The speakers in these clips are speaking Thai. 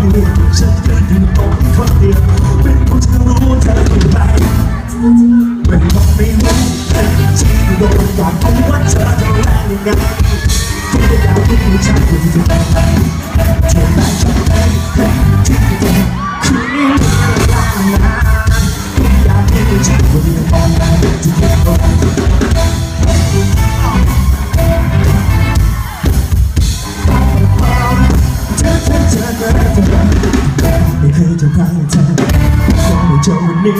องกลัวฉันยืนอยู่ตรงคนเดียวเป็นผู้ที่รู้เธออยู่ไหนไม่บอกไม่รู้แต่ที่โดนอยากรู้ว่าเธอจะแรงยังไงที่ได้อยากรู้ผู้ชายคนที่จะเป็นเธอได้ชอบไหม เคยจะพลาดเธอก็ไม่เจอวันนี้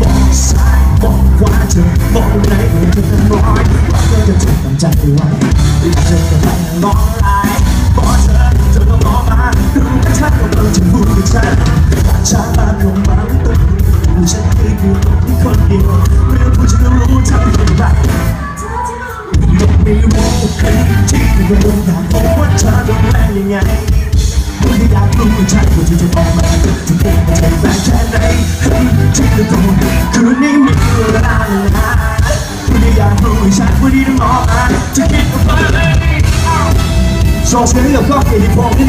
มองซ้ายมองขวาเธอมองไหนก็เธอน้อยว่าเธอจะจดจำใจไว้ที่เธอจะไปร้องไห้บอกเธอเธอก็มองมาดูแต่ฉันกำลังจะพูดกับฉันฉันมาลงมาไม่ต้องดูฉันคืออยู่ตรงนี้คนเดียวเรื่องผู้ฉันรู้เธอเป็นไรยังไม่รู้ใครที่จะโดนอยากบอกว่าเธอโดนแรงยังไง ไม่อยากรู้ใช่ว่าที่จะออกมาจะเป็นมาใช่แรงแค่ไหนให้ที่จะโดนคืนนี้มีเวลาเลยนะคุณอยากรู้ใช่ว่าที่จะมองมาจะคิดว่าไปโชว์เสียงกับก็เกียรติพงษ์ที่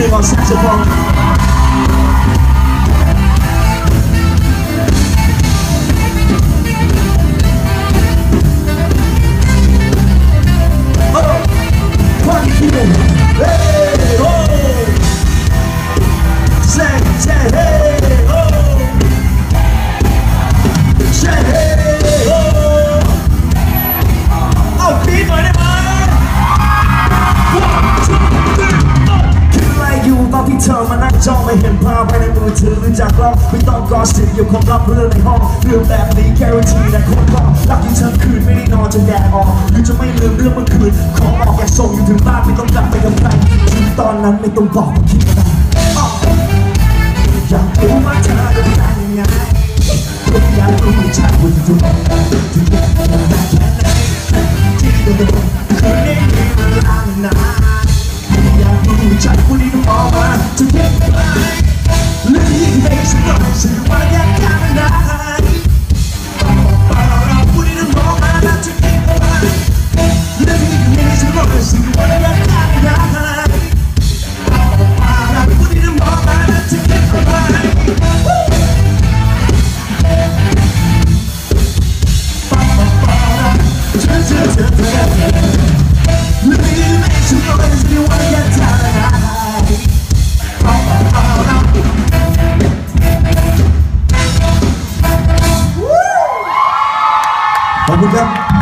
กล้องไม่ต้องกอสิอยู่ความลับเรื่องในห้องเรื่องแบบนี้แค่วันตีแต่คนก็รักที่เธอคืนไม่ได้นอนจะแดดออกหรือจะไม่ลืมเรื่องเมื่อคืนขอออกอยากส่งอยู่ถึงบ้านไม่ต้องกลับไปกับใครถึงตอนนั้นไม่ต้องบอกว่าคิดอะไรอ้ออยากรู้ว่าเธอเป็นยังไงอยากรู้ว่าเธอว่าจะเป็นยังไง ขอบคุณครับ